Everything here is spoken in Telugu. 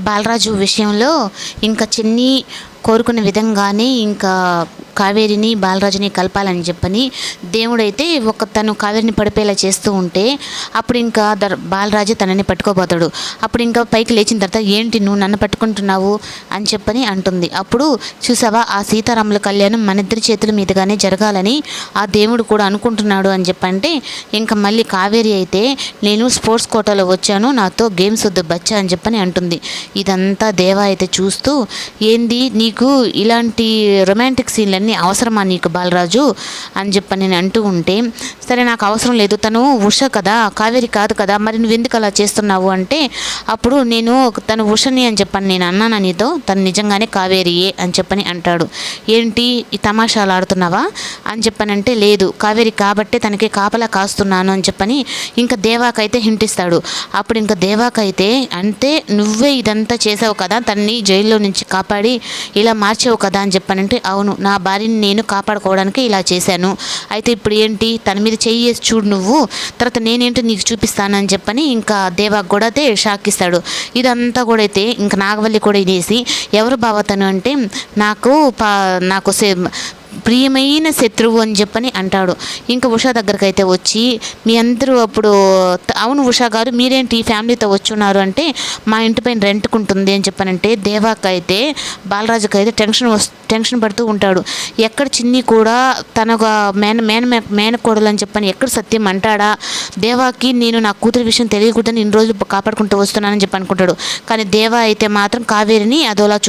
బాలరాజు విషయంలో ఇంకా చిన్ని కోరుకున్న విధంగానే ఇంకా కావేరిని బాలరాజుని కలపాలని చెప్పని దేవుడైతే ఒక తను కావేరిని పడిపోయేలా చేస్తూ ఉంటే అప్పుడు ఇంకా దర్ బాలరాజు తనని పట్టుకోబోతాడు. అప్పుడు ఇంకా పైకి లేచిన తర్వాత ఏంటి నువ్వు నన్ను పట్టుకుంటున్నావు అని చెప్పని అంటుంది. అప్పుడు చూసావా ఆ సీతారాముల కళ్యాణం మన ఇద్దరి చేతుల మీదుగానే జరగాలని ఆ దేవుడు కూడా అనుకుంటున్నాడు అని చెప్పంటే ఇంకా మళ్ళీ కావేరి అయితే నేను స్పోర్ట్స్ కోటాలో వచ్చాను నాతో గేమ్స్ వద్దు బచ్చా అని చెప్పని అంటుంది. ఇదంతా దేవా అయితే చూస్తూ ఏంది నీకు ఇలాంటి రొమాంటిక్ ఇవన్నీ అవసరమా నీకు బాలరాజు అని చెప్పి నేను అంటూ ఉంటే సరే నాకు అవసరం లేదు తను ఉష కదా కావేరి కాదు కదా మరి నువ్వు ఎందుకు అలా చేస్తున్నావు అంటే అప్పుడు నేను తను ఉషని అని చెప్పని నేను అన్నాను నీతో? తను నిజంగానే కావేరియే అని చెప్పని అంటాడు. ఏంటి ఈ తమాషాలు ఆడుతున్నావా? అని చెప్పనంటే లేదు కావేరి కాబట్టే తనకి కాపలా కాస్తున్నాను అని చెప్పని ఇంకా దేవాకైతే హింటిస్తాడు. అప్పుడు ఇంకా దేవాకైతే అంటే నువ్వే ఇదంతా చేసావు కదా తన్ని జైల్లో నుంచి కాపాడి ఇలా మార్చావు కదా అని చెప్పనంటే అవును నా వారిని నేను కాపాడుకోవడానికి ఇలా చేశాను. అయితే ఇప్పుడు ఏంటి? తన మీద చెయ్యి చూడు నువ్వు. తర్వాత నేనేంటో నీకు చూపిస్తానని చెప్పని ఇంకా దేవాకు కూడా అయితే షాక్ ఇస్తాడు. ఇదంతా కూడా అయితే ఇంకా నాగవల్లి కూడా ఇదేసి ఎవరు బావతను అంటే నాకు పా నాకు సే ప్రియమైన శత్రువు అని చెప్పని అంటాడు. ఇంకా ఉషా దగ్గరికి అయితే వచ్చి మీ అందరూ అప్పుడు అవును ఉషా గారు మీరేంటి ఈ ఫ్యామిలీతో వచ్చున్నారు అంటే మా ఇంటి పైన రెంట్కుంటుంది అని చెప్పనంటే దేవాకి అయితే బాలరాజుకి అయితే టెన్షన్ వస్ టెన్షన్ పడుతూ ఉంటాడు. ఎక్కడ చిన్ని కూడా తన ఒక మేన మేన మేనకోడలు అని చెప్పని ఎక్కడ సత్యం అంటాడా? దేవాకి నేను నా కూతురి విషయం తెలియకూడదని ఇన్ని రోజులు కాపాడుకుంటూ వస్తున్నానని చెప్పి అనుకుంటాడు కానీ దేవా అయితే మాత్రం కావేరిని అదోలా చూస్తూ